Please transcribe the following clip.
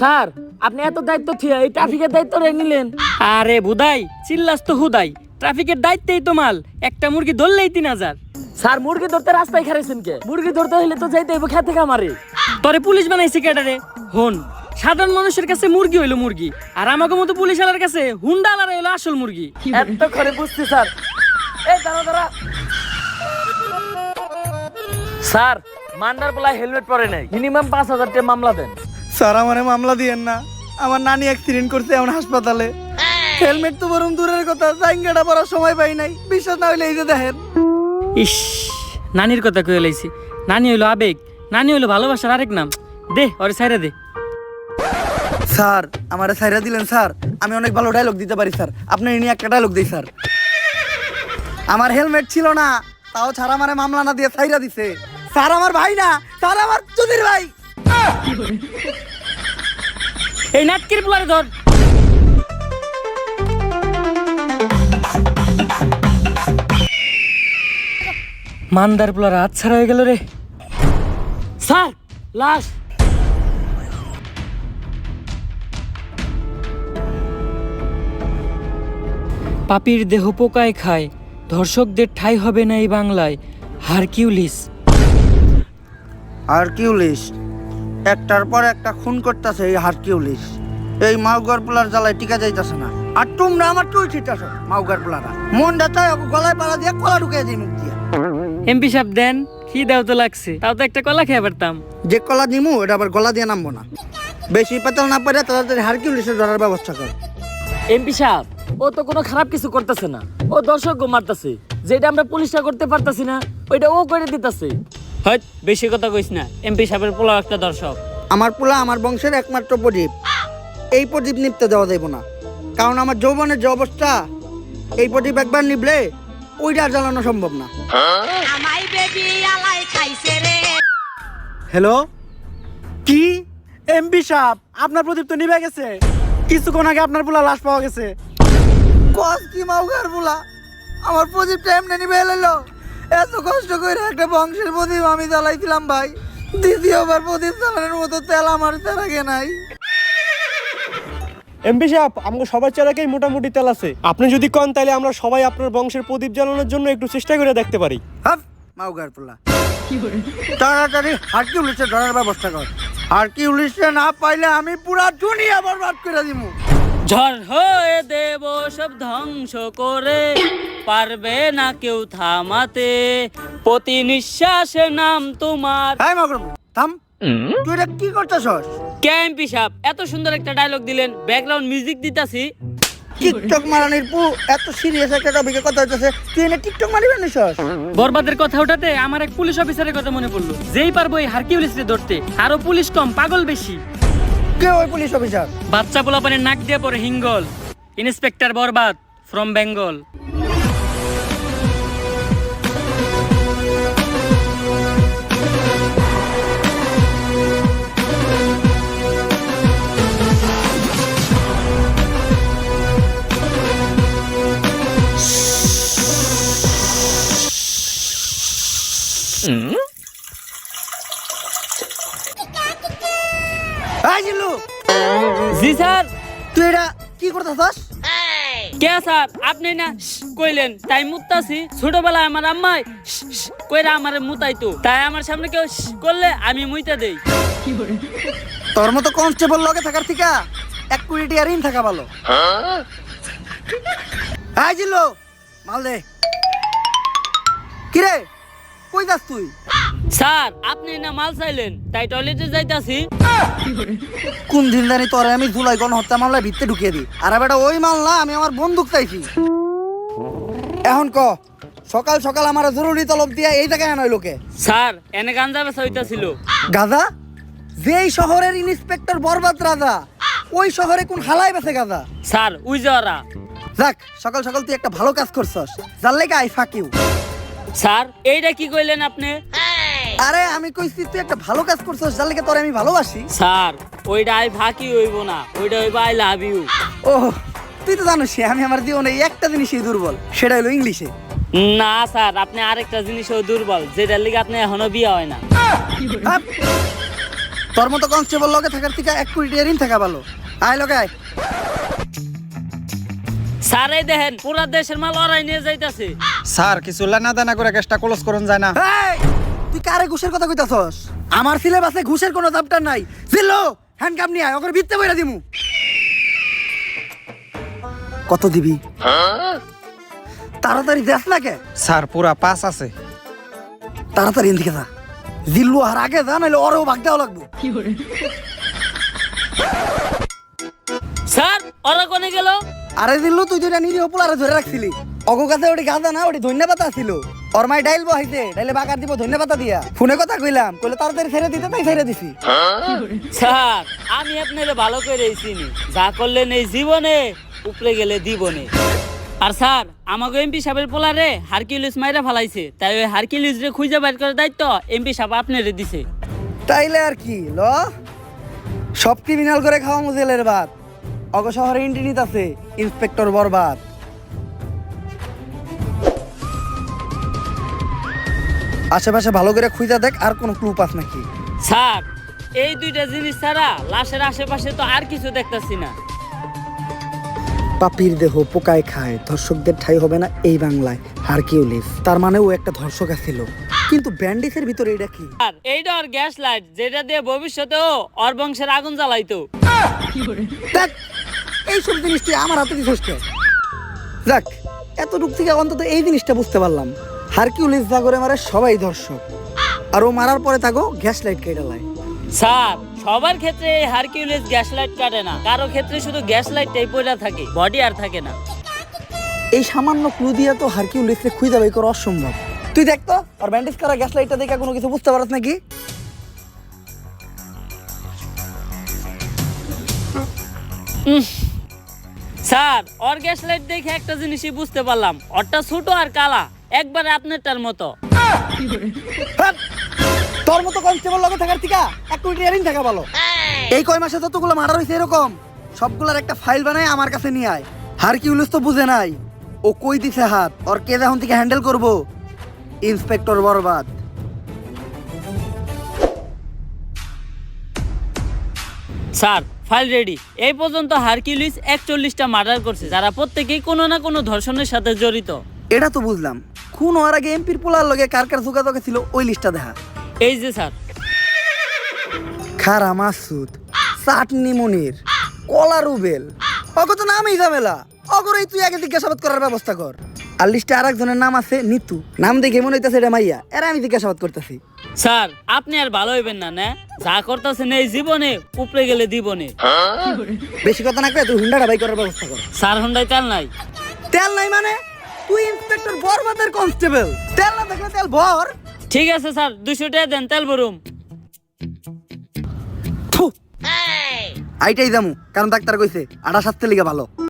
Sir আপনি এত দায়িত্ব থিয়া এই ট্রাফিকের দায়িত্ব রে নিলেন। আরে বুদাই চিল্লাস তো হুদাই। ট্রাফিকের দায়িত্বেই তো মাল একটা মুরগি ধরলেই তিন হাজার। স্যার মুরগি ধরতে রাস্তায় খারাইছেন কে? মুরগি ধরতে হইলে তো যাইতে হইব খেতে খামারে। তরে পুলিশ বানাইছে কেটারে হন সাধারণ মানুষের কাছে মুরগি হইল মুরগি আর আমাকে মতো পুলিশ আলার কাছে হুন্ডা আলার হইল আসল মুরগি। এত করে বুঝছি স্যার। এই দাঁড়া দাঁড়া স্যার মান্ডার বলা হেলমেট পরে নাই। মিনিমাম পাঁচ হাজার টাকা মামলা দেন। স্যার আমারে মামলা দিয়েন না। আমার নানি অ্যাক্সিডেন্ট করছে এমন হাসপাতালে। হেলমেট তো বরং দূরের কথা জাইঙ্গাটা পরার সময় পাই নাই। বিশ্বাস না হইলে এই যে দেখেন। ইস নানির কথা কয়ে লাইছি। নানি হইল আবেগ নানি হইল ভালোবাসার আরেক নাম। দে ওরে সাইরা দে। স্যার আমারে সাইরা দিলেন স্যার। আমি অনেক ভালো ডায়লগ দিতে পারি স্যার। আপনি নিয়ে একটা ডায়লগ দিই স্যার। আমার হেলমেট ছিল না তাও ছাড়া আমারে মামলা না দিয়ে সাইরা দিছে। স্যার আমার ভাই না স্যার আমার চুদির ভাই। এই নাটকির পোলারে ধর। মান্দার পোলার হাত ছাড়া হয়ে গেল রে। স্যার, লাশ। পাপির দেহ পোকায় খায়, ধর্ষকদের ঠাই হবে না এই বাংলায়। হারকিউলিস। হারকিউলিস। একটার পর একটা খুন করতেছে এই হারকিউলিস। এই মাউগার পোলার জ্বালায় টিকা যাইতাছে না। আর তোমরা আমার টুই ছিটাছ মাউগার পোলারা। মনটা চাই গলায় পাড়া দিয়ে কলা ঢুকিয়ে দিই মুখ দিয়ে। এমপি সাহেব দেন কি দাও তো লাগছে? তাও তো একটা কলা খেয়ে পারতাম। যে কলা দিমু এটা আবার গলা দিয়ে নামবো না। বেশি পেতাল না পারে তাড়াতাড়ি হারকিউলিসের ধরার ব্যবস্থা কর। এমপি সাহেব ও তো কোনো খারাপ কিছু করতেছে না। ও দর্শক মারতেছে। যেটা আমরা পুলিশটা করতে পারতাছি না ওইটা ও করে দিতেছে। হয় বেশি কথা কইস না। এমপি সাহেবের পোলা একটা দর্শক। আমার পোলা আমার বংশের একমাত্র প্রদীপ। এই প্রদীপ নিপতে দেওয়া যাইব না। কারণ আমার যৌবনের যে অবস্থা এই প্রদীপ একবার নিবলে ওইটা আর জ্বালানো সম্ভব না। আমাই বেবি আলাই খাইছে রে। হ্যালো? কি? এমপি সাহেব আপনার প্রদীপ তো নিভে গেছে। কিছুক্ষণ আগে আপনার পোলা লাশ পাওয়া গেছে। কস কি মাউগার পোলা? আমার প্রদীপটা এমনি নিবে এলো। এত কষ্ট করে একটা বংশের প্রদীপ আমি জ্বালাইছিলাম ভাই। দ্বিতীয়বার প্রদীপ জ্বালানোর মতো তেল আমার আগে নাই। এমপি সাহেব আমাকে সবার চেলাকেই মোটামুটি তেল আছে। আপনি যদি কন তাহলে আমরা সবাই আপনার বংশের প্রদীপ জ্বালানোর জন্য একটু চেষ্টা করে দেখতে পারি। হাফ মাউগার পোলা। তাড়াতাড়ি হারকিউলিসে ধরার ব্যবস্থা কর। হারকিউলিসে না পাইলে আমি পুরা দুনিয়া বরবাদ করে দিমু। ঝড় হয়ে দেব সব ধ্বংস করে পারবে না কেউ থামাতে। প্রতি নিঃশ্বাসে নাম তোমার। থাম। তুই এটা কি করতেছস? ক্যাম্পি সাহেব এত সুন্দর একটা ডায়লগ দিলেন ব্যাকগ্রাউন্ড মিউজিক দিতাছি। টিকটক মারানির পু এত সিরিয়াস একটা টপিকে কথা হইতেছে তুই এনে টিকটক মারিবে বরবাদের কথা ওঠাতে আমার এক পুলিশ অফিসারের কথা মনে পড়ল। যেই পারব এই হারকিউলিসকে ধরতে আরও পুলিশ কম পাগল বেশি। কে ওই পুলিশ অফিসার বাচ্চা পোলাপানের নাক দিয়ে পরে হিঙ্গল। Inspector Barbad from Bengal. G sir. তুই এটা কি করতেছস? কে স্যার? আপনি না কইলেন। তাই মুতাছি ছোটবেলায় আমার আম্মাই কইরা আমার মুতাইতো। তাই আমার সামনে কেউ করলে আমি মুইতা দেই। তোর মতো কনস্টেবল লগে থাকার থেকে এক কোটি টিয়ার ঋণ থাকা ভালো। হাই জিল্লু, মাল দে। কিরে, কই যাস তুই? স্যার আপনি না মাল চাইলেন তাই টয়লেটে যাইতাছি। কোন দিন জানি তোরে আমি জুলাই গণহত্যা মামলায় ভিত্তে ঢুকিয়ে দিই। আর বেটা ওই মাল না আমি আমার বন্দুক চাইছি। এখন ক সকাল সকাল আমার জরুরি তলব দিয়া এই জায়গায় লোকে স্যার এনে গাঞ্জা বেচা হইতাছিল। গাদা যেই শহরের ইন্সপেক্টর বরবাদ রাজা ওই শহরে কোন হালাই বেছে গাদা স্যার উই যাক সকাল সকাল তুই একটা ভালো কাজ করছস। যার লেগে আই ফাক ইউ স্যার এইটা কি কইলেন আপনি? আরে আমি কইছি তুই একটা ভালো কাজ করছস যার লেগে তোরে আমি ভালোবাসি। স্যার ওইটা আই ফাঁকি হইব না। ওইটা হইব আই লাভ ইউ। ও তুই তো জানিস আমি আমার জীবনে এই একটা জিনিসই দুর্বল সেটা হলো ইংলিশে। না স্যার আপনি আরেকটা জিনিসও দুর্বল যেটার লিগে আপনি এখনও বিয়ে হয় না। তোর মতো কনস্টেবল লগে থাকার থেকে এক কোটি ঋণ থাকা ভালো। আয় লগে আয়। স্যার এই দেখেন পুরা দেশের মাল ওরাই নিয়ে যাইতাছে। স্যার কিছু লেনা দেনা করে কেসটা ক্লোজ করুন যায় না। এই, তুই কারে ঘুষের কথা কইতাছস? আমার সিলেবাসে ঘুষের কোনো চাপটার নাই। জিল্লো হ্যান্ডকাপ নিয়ে আয় ওকে ভিত্তে বইরা দিমু। কত দিবি? তাড়াতাড়ি দেখ না কে? স্যার পুরা পাস আছে। তাড়াতাড়ি এদিকে যা। জিল্লু আর আগে যা নাহলে ওরও ভাগ দেওয়া লাগবো। স্যার ওরা কোনে গেল? আরে জিল্লু তুই যেটা নিরীহ পোলারে ধরে রাখছিলি অগো কাছে ওটি গাঁদা না ওটি ধন্যবাদ ছিল ওর মাই ডাইল বহাইতে ডাইলে বাগার দিব ধন্যবাদ দিয়া। ফোনে কথা কইলাম কইলে তাড়াতাড়ি ছেড়ে দিতে তাই ছেড়ে দিছি। স্যার আমি আপনারে ভালো করে চিনি। যা করলেন এই জীবনে উপরে গেলে দিবনে। আর স্যার আমাকে এমপি সাহেবের পোলারে হারকিউলিস মাইরা ফালাইছে। তাই ওই হারকিউলিস রে খুঁজে বাইর করার দায়িত্ব এমপি সাহেব আপনারে দিছে। তাইলে আর কি ল? সব ক্রিমিনাল করে খাওয়া মুজেলের বাদ অগ শহরে ইন্টিনিত আছে ইন্সপেক্টর বরবাদ। আশেপাশে ভালো করে খুঁজা দেখ আর কোনো ক্লু পাস নাকি। স্যার এই দুইটা জিনিস ছাড়া লাশের আশেপাশে তো আর কিছু দেখতাছি না। পাপির দেহ পোকায় খায় ধর্ষকদের ঠাই হবে না এই বাংলায় হারকিউলিস। তার মানে ও একটা ধর্ষক ছিল কিন্তু ব্যান্ডিসের ভিতরে এটা কি? আর এইটা ওর গ্যাস লাইট যেটা দিয়ে ভবিষ্যতেও ওর বংশের আগুন জ্বালাইতো। দেখ এইসব জিনিস তুই আমার হাতে দিছিস কে? যাক এতটুক থেকে অন্তত এই জিনিসটা বুঝতে পারলাম। হারকিউলিস যা করে মারে সবাই ধর্ষক। আর ও মারার পরে তাকে গ্যাস লাইট কেটে লাই স্যার সবার ক্ষেত্রে এই হারকিউলিস গ্যাস লাইট কাটে না। কারও ক্ষেত্রে শুধু গ্যাস লাইটটাই পড়ে থাকে বডি আর থাকে না। এই সামান্য ক্লু দিয়ে তো হারকিউলিসকে খুঁজে বাই করা অসম্ভব। তুই দেখ তো আর ব্যান্ডেজ করা গ্যাস লাইটটা দেখে কোনো কিছু বুঝতে পারছ নাকি? স্যার ওর গ্যাস লাইট দেখে একটা জিনিসই বুঝতে পারলাম। ওরটা ছোট আর কালা। একবারে আপনারটার মতো। হ্যাঁ, তোর মতো কনস্টেবল লগে থাকার থেকে এক কোটি ইয়ারিং থাকা ভালো। এই কয় মাসে যতগুলো মার্ডার হয়েছে এরকম সবগুলোর একটা ফাইল বানায় আমার কাছে নিয়ে আয়। হারকিউলিস তো বুঝে নাই। ও কই দিছে হাত? ওর কে এখন থেকে হ্যান্ডেল করব? Inspector Barbad. Sir file ready এই পর্যন্ত হারকিউলিস একচল্লিশটা মার্ডার করছে যারা প্রত্যেকেই কোনো না কোনো ধর্ষণের সাথে জড়িত। এটা তো বুঝলাম। খুন হওয়ার আগে এমপির পোলার লগে কার কার যোগাযোগে ছিল ওই লিস্টটা দেখা। এই যে স্যার। খারা মাসুদ চাটনি মনির কলা রুবেল অগ তো নামই ঝামেলা। অগরই তুই আগে জিজ্ঞাসাবাদ করার ব্যবস্থা কর। আর লিস্টে আর একজনের নাম আছে নিতু। নাম দেখে মনে হইতেছে এটা মাইয়া এরা আমি জিজ্ঞাসাবাদ করতেছি। স্যার আপনি আর ভালো হইবেন না না? যা করতেছেন এই জীবনে উপরে গেলে দিবনে। বেশি কথা না কয়ে তুই হুন্ডাটা বাই করার ব্যবস্থা কর। স্যার হন্ডাই তেল নাই। তেল নাই মানে? তুই ইন্সপেক্টর বরবাদের কনস্টেবল তেল না থাকলে তেল ভর। ঠিক আছে স্যার দুশো টাকা দেন তেল ভরুম। আইটাই দামু কারণ ডাক্তার কইছে আটা সাতটা লিগে ভালো।